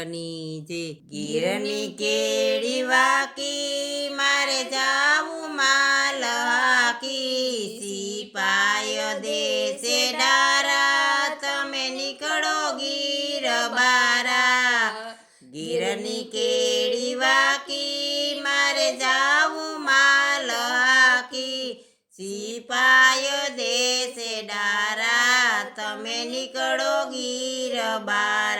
ગીરની જે ગીરની કેડી વાકી મારે જાવું માલ હાકી સિપાય દેશે ડારા તમે નીકળો ગીર બારા. ગીરની કેડી વાકી મારે જાવું માલ હાકી સિપાયો દેશે ડારા તમે નીકળો ગીર બારા.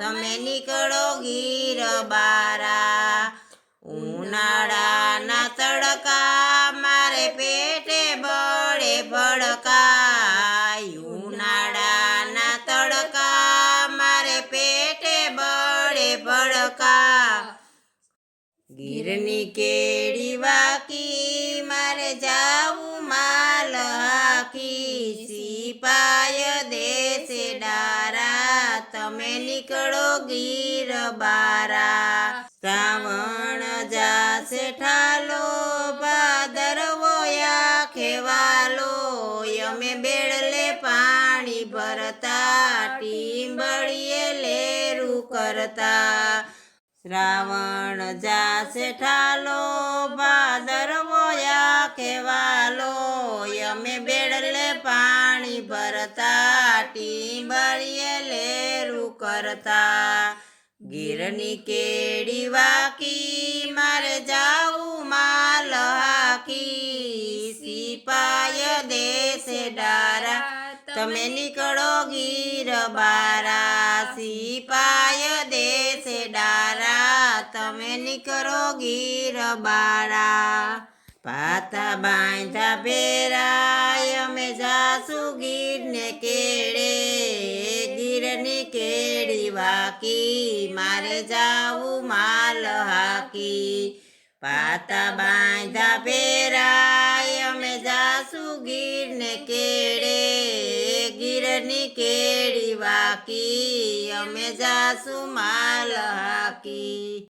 તમે નીકળો ગીર બારા. ઉનાળાના તડકા મારે પેટે બળે ભડકાય. ઉનાળાના તડકા મારે પેટે બળે ભડકા ગીરની કેડી વાકી મારે જાવું માલ હાકી સિપાય દેશે ડારા તમે નીકળો ગીર બારા શ્રાવણ જાશે ઠાલો ભાદરવો ખેવાલો અમે બેડલે પાણી ભરતા, ટીંબળીએ લેરું કરતા. શ્રાવણ જાશે ઠાલો ભાદરવો ખેવાલો અમે બેડલે પાણી ભરતા, ટીંબળીએ લેરું કરતા ગીરની કેડી વાકી મારે જાવું માલ હાકી સિપાય દેશે ડારા તમે નીકળો ગીર બારા સિપાય દેશે ડારા તમે નીકળો ગીર બારા પાતા બાંધા ભેરાય અમે જાસુ ગીરને કેડે ગીરની કેડી વાકી મારે જાવું માલ હાકી પાતા બાંધા ભેરાય અમે જાસુ ગીરને કેડે ગીરની કેડી વાકી અમે જાસુ માલ હાકી